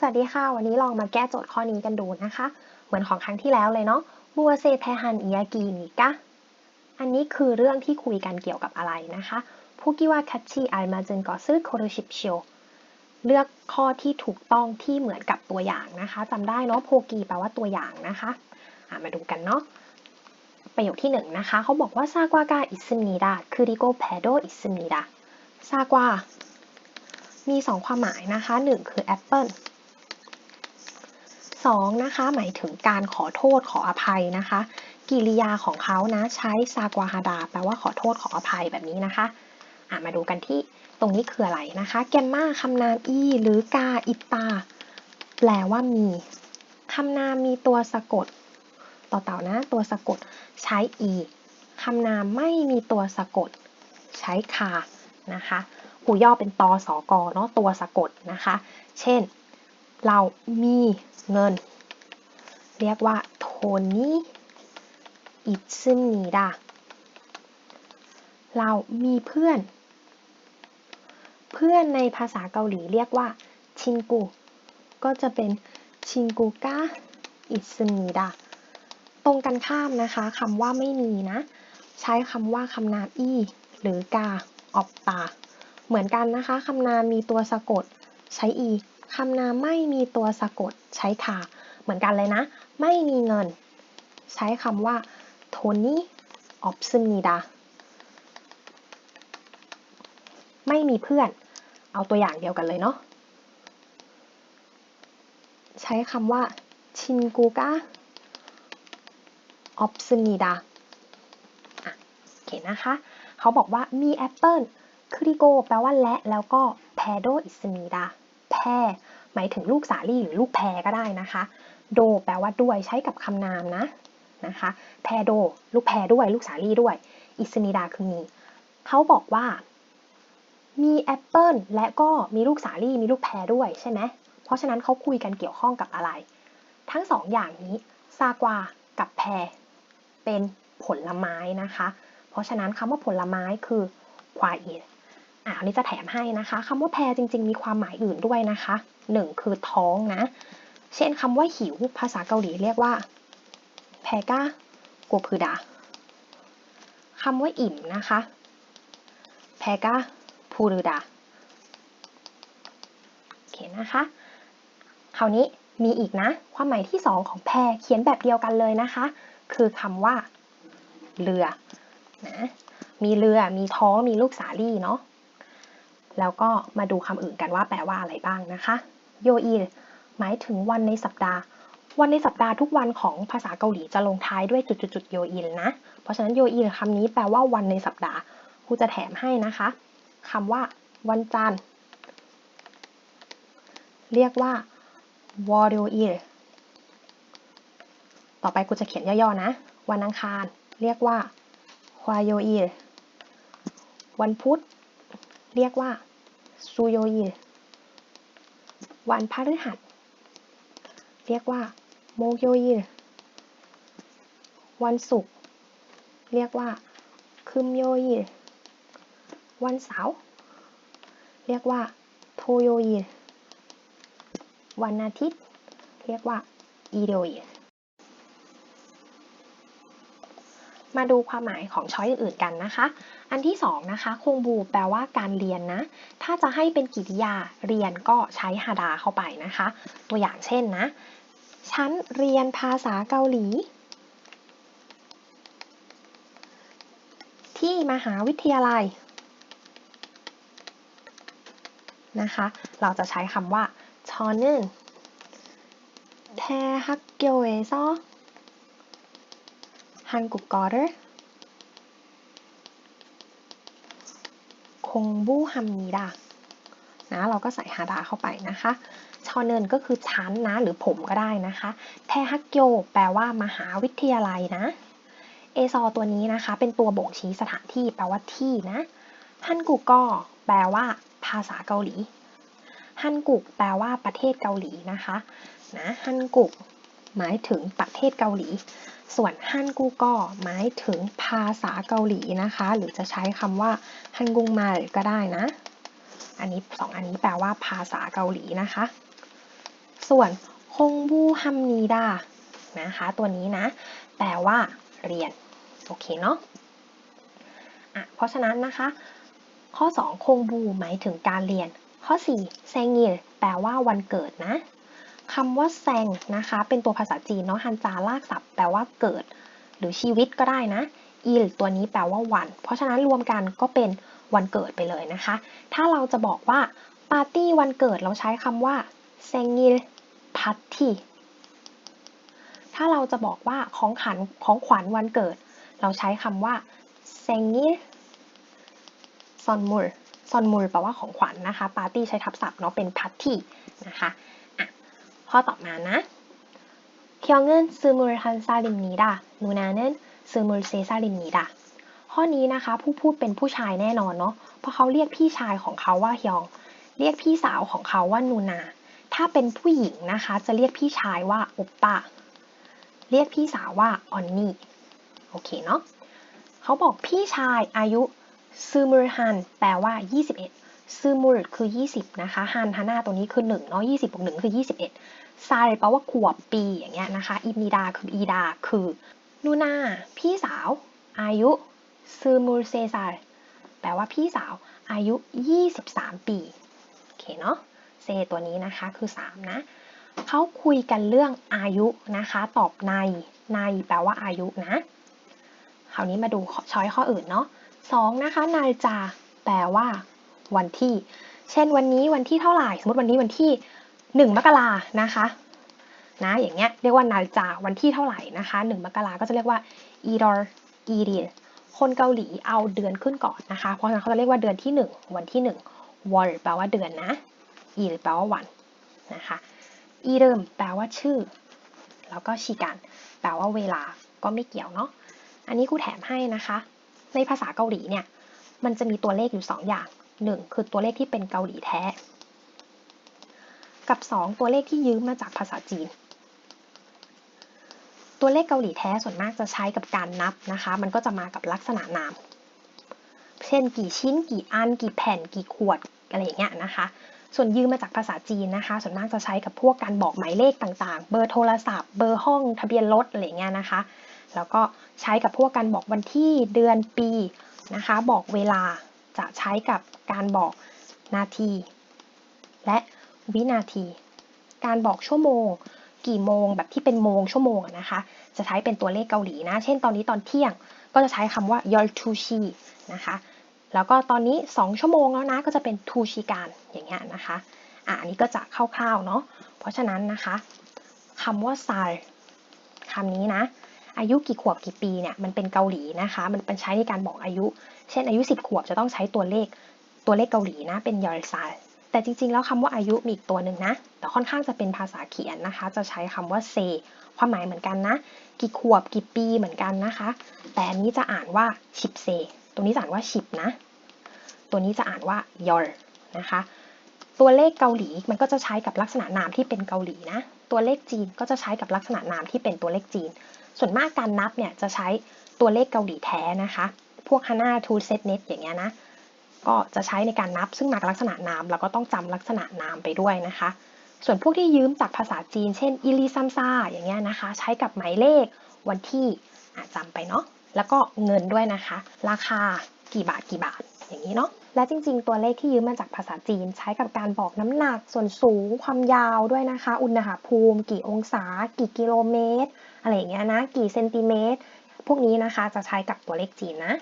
สวัสดีค่ะ วันนี้ลองมาแก้โจทย์ข้อนี้กันดูนะคะ เหมือนของครั้งที่แล้วเลยเนาะมัวเซแทฮันอิยากินิกะอันนี้คือเรื่องที่คุยกันเกี่ยวกับอะไรนะคะผู้กิว่าคัตชิอัลมาจึงกอซึโคโรชิปเชียวเลือกข้อที่ถูกต้องที่เหมือนกับตัวอย่างนะคะจำได้เนาะโพกีแปลว่าตัวอย่างนะคะมาดูกันเนาะประโยคที่หนึ่งนะคะเขาบอกว่าซากวากาอิสมิดาคือริโกแพโดอิสมิดาซากวามีสองความหมายนะคะหนึ่งคือแอปเปิล 2 นะคะ หมายถึงการขอโทษขออภัยนะคะ กิริยาของเขานะใช้ซากวาฮาดาแปลว่าขอโทษขออภัยแบบนี้นะคะะมาดูกันที่ตรงนี้คืออะไรนะคะ แกมมาคำนามอีหรือกาอิตา แปลว่ามี คำนามมีตัวสะกด ต่อเต่านะ ตัวสะกดใช้อีคำนามไม่มีตัวสะกด ใช้คานะคะหูย่อเป็นตอสอกอเนาะตัวสะกดนะคะ เช่น เรามีเงิน เรียกว่าโทนี่อิซึมิดาเรามีเพื่อน เพื่อนในภาษาเกาหลีเรียกว่าชินกูก็จะเป็นชินกูกะอิซึมิดาตรงกันข้ามนะคะคำว่าไม่มีนะ ใช้คำว่าคำนามอีหรือกาออกตาเหมือนกันนะคะคำนามมีตัวสะกดใช้อี คำนามไม่มีตัวสะกดใช้คาเหมือนกันเลยนะ ไม่มีเงิน ใช้คำว่าโทนี่ออฟซึมีดาไม่มีเพื่อน เอาตัวอย่างเดียวกันเลยเนาะ ใช้คำว่าชินกูกาออฟซึมีดาโอเคนะคะ เขาบอกว่ามีแอปเปิลคริโกแปลว่าและแล้วก็แพโดอิสมีดา แพรหมายถึงลูกสาลี่หรือลูกแพรก็ได้นะคะ โดแปลว่าด้วยใช้กับคำนามนะนะคะ แพรโด ลูกแพรด้วย ลูกสาลี่ด้วย อิสมิดาคือมี เขาบอกว่า มีแอปเปิลและก็มีลูกสาลี่มีลูกแพรด้วยใช่ไหมเพราะฉะนั้นเขาคุยกันเกี่ยวข้องกับอะไร ทั้งสองอย่างนี้ซากวากับแพรเป็นผลไม้นะคะ เพราะฉะนั้นคำว่าผลไม้คือควายอ อ่าอันนี้จะแถมให้นะคะคำว่าแพรจริง ๆ มีความหมายอื่นด้วยนะคะหนึ่งคือท้องนะ เช่นคำว่าหิวภาษาเกาหลีเรียกว่าแพก้าโกพืดาคำว่าอิ่มนะคะแพก้าพูรุดาโอเคนะคะคราวนี้มีอีกนะ ความหมายที่สองของแพเขียนแบบเดียวกันเลยนะคะ คือคำว่า เรือนะมีเรือมีท้องมีลูกสาลี่เนาะ แล้วก็มาดูคำอื่นกันว่าแปลว่าอะไรบ้างนะคะโยอีหมายถึงวันในสัปดาห์ วันในสัปดาห์ทุกวันของภาษาเกาหลีจะลงท้ายด้วยจุดๆโยอินนะ เพราะฉะนั้นโยอินคำนี้แปลว่าวันในสัปดาห์ครูจะแถมให้นะคะคำว่า วันจันทร์ เรียกว่าวอร์โยอิต่อไปกูจะเขียนย่อๆนะ วันอังคาร เรียกว่าควายโยอิวันพุธ เรียกว่า ซูโยอิวันพฤหัส เรียกว่าโมโยยิวันศุกร์เรียกว่าคึมโยยิวันเสาร์เรียกว่าโทโยยิวันอาทิตย์ เรียกว่าอีโดยิ มาดูความหมายของช้อยอื่นๆกันนะคะ อันที่สองนะคะคงบูแปลว่าการเรียนนะ ถ้าจะให้เป็นกิริยาเรียนก็ใช้ฮาดาเข้าไปนะคะ ตัวอย่างเช่นนะ ฉันเรียนภาษาเกาหลี ที่มหาวิทยาลัยนะคะ เราจะใช้คำว่าชอนึนแทฮักเกียวเอซอ 한국어를 공부합니다 นะเราก็ใส่ฮาดาเข้าไปนะคะ ชอเนินก็คือชั้นนะหรือผมก็ได้นะคะแทฮักโยแปลว่ามหาวิทยาลัยนะ เอซอตัวนี้นะคะเป็นตัวบ่งชี้สถานที่แปลว่าที่นะฮันกุกก็แปลว่าภาษาเกาหลีฮันกุกแปลว่าประเทศเกาหลีนะคะนะฮันกุก หมายถึงประเทศเกาหลี ส่วนฮันกูก็หมายถึงภาษาเกาหลีนะคะ หรือจะใช้คำว่าฮันกุงมาก็ได้นะ อันนี้สองอันนี้แปลว่าภาษาเกาหลีนะคะ ส่วนคงบูฮัมนีดานะคะ ตัวนี้นะ แปลว่าเรียน โอเคเนาะะเพราะฉะนั้นนะคะ ข้อ 2 คงบูหมายถึงการเรียน ข้อ4แซงเงียแปลว่าวันเกิดนะ คำว่าแซงนะคะ เป็นตัวภาษาจีนเนาะฮันจาลากศัพท์แปลว่าเกิด หรือชีวิตก็ได้นะอีลตัวนี้แปลว่าวัน เพราะฉะนั้นรวมกันก็เป็นวันเกิดไปเลยนะคะ ถ้าเราจะบอกว่าปาร์ตี้วันเกิดเราใช้คำว่าเซงิลพาร์ตี้ถ้าเราจะบอกว่าของขันของขวัญวันเกิด เราใช้คำว่าเซงิลซอนมูลซอนมูลแปลว่าของขวัญนะคะ ปาร์ตี้ใช้ทับศัพท์เนาะเป็นพาร์ตี้นะคะ ข้อต่อมานะเคียงเงินซูมูลฮันซาลิมนีดานูนาเนิซูมูลเซซาลิมนีดาข้อนี้นะคะผู้พูดเป็นผู้ชายแน่นอนเนาะเพราะเขาเรียกพี่ชายของเขาว่าเฮียงเรียกพี่สาวของเขาว่านูนา ถ้าเป็นผู้หญิงนะคะ จะเรียกพี่ชายว่าอุปปาเรียกพี่สาวว่าออนนี่โอเคเนาะเขาบอกพี่ชายอายุซูมูลฮันแปลว่า 21 ซูมูรคือ 20 นะคะฮันฮาน่าตัวนี้คือ1เนาะ20บวก1คือ 21ซาแปลว่าขวบปีอย่างเงี้ยนะคะอิมีดาคืออีดาคือนูนาพี่สาว อายุซูมูรเซซาแปลว่าพี่สาวอายุ 23 ปีโอเคเนาะเซตัวนี้นะคะคือ 3 นะเขาคุยกันเรื่องอายุนะคะ ตอบในในแปลว่าอายุนะคราวนี้มาดูช้อยข้ออื่นเนาะสองนะคะนาฬิกาแปลว่า วันที่ เช่นวันนี้วันที่เท่าไหร่ สมมติวันนี้วันที่ 1 มกรานะคะนะอย่างเงี้ยเรียกว่านาฬิกาวันที่เท่าไหร่นะคะ1มกราก็จะเรียกว่าอีดอร์อีเดียคนเกาหลีเอาเดือนขึ้นก่อนนะคะ เพราะฉะนั้นเขาจะเรียกว่าเดือนที่ 1 วันที่1 wall แปลว่าเดือนนะอีแปลว่าวันนะคะอีเริมแปลว่าชื่อ แล้วก็ชีการแปลว่าเวลาก็ไม่เกี่ยวเนาะอันนี้ครูแถมให้นะคะ ในภาษาเกาหลีเนี่ยมันจะมีตัวเลขอยู่ 2 อย่าง 1 คือตัวเลขที่เป็นเกาหลีแท้ กับ 2 ตัวเลขที่ยืมมาจากภาษาจีน ตัวเลขเกาหลีแท้ส่วนมากจะใช้กับการนับนะคะ มันก็จะมากับลักษณะนาม เช่นกี่ชิ้น กี่อัน กี่แผ่น กี่ขวดอะไรอย่างเงี้ยนะคะ ส่วนยืมมาจากภาษาจีนนะคะ ส่วนมากจะใช้กับพวกการบอกหมายเลขต่างๆ เบอร์โทรศัพท์ เบอร์ห้อง ทะเบียนรถอะไรเงี้ยนะคะ แล้วก็ใช้กับพวกการบอกวันที่ เดือน ปีนะคะ บอกเวลา จะใช้กับการบอกนาที และวินาที การบอกชั่วโมง กี่โมงแบบที่เป็นโมงชั่วโมงนะคะ จะใช้เป็นตัวเลขเกาหลีนะ เช่นตอนนี้ตอนเที่ยงก็จะใช้คำว่ายอลทูชีนะคะแล้วก็ตอนนี้ 2 ชั่วโมงแล้วนะก็จะเป็นทูชิการอย่างเงี้ยนะคะอะอันนี้ก็จะคร่าวๆเนาะเพราะฉะนั้นนะคะคำว่าซาลคำนี้นะ อายุกี่ขวบกี่ปีเนี่ยมันเป็นเกาหลีนะคะ มันเป็นใช้ในการบอกอายุ เช่นอายุ 10 ขวบจะต้องใช้ตัวเลขตัวเลขเกาหลีนะเป็นยอลซาแต่จริงๆ แล้วคำว่าอายุมีอีกตัวหนึ่งนะ แต่ค่อนข้างจะเป็นภาษาเขียนนะคะ จะใช้คำว่าเซความหมายเหมือนกันนะ กี่ขวบกี่ปีเหมือนกันนะคะ แต่อันนี้จะอ่านว่าชิบเซตัวนี้จะอ่านว่าชิบนะ ตัวนี้จะอ่านว่ายอลนะคะ ตัวเลขเกาหลีมันก็จะใช้กับลักษณะนามที่เป็นเกาหลีนะ ตัวเลขจีนก็จะใช้กับลักษณะนามที่เป็นตัวเลขจีน ส่วนมากการนับเนี่ยจะใช้ตัวเลขเกาหลีแท้นะคะ พวกฮาน่าทูเซตเน็ตอย่างเงี้ยนะ ก็จะใช้ในการนับซึ่งมาลักษณะนามแล้วก็ต้องจำลักษณะนามไปด้วยนะคะ ส่วนพวกที่ยืมจากภาษาจีน เช่นอิลีซัมซาอย่างเงี้ยนะคะ ใช้กับหมายเลขวันที่จำไปเนาะแล้วก็เงินด้วยนะคะ ราคากี่บาทกี่บาทอย่างนี้เนาะและจริง ๆ ตัวเลขที่ยืมมาจากภาษาจีน ใช้กับการบอกน้ำหนักส่วนสูงความยาวด้วยนะคะ อุณหภูมิ กี่องศา กี่กิโลเมตร อะไรอย่างเงี้ยนะ กี่เซนติเมตร พวกนี้นะคะจะใช้กับตัวเลขจีนนะ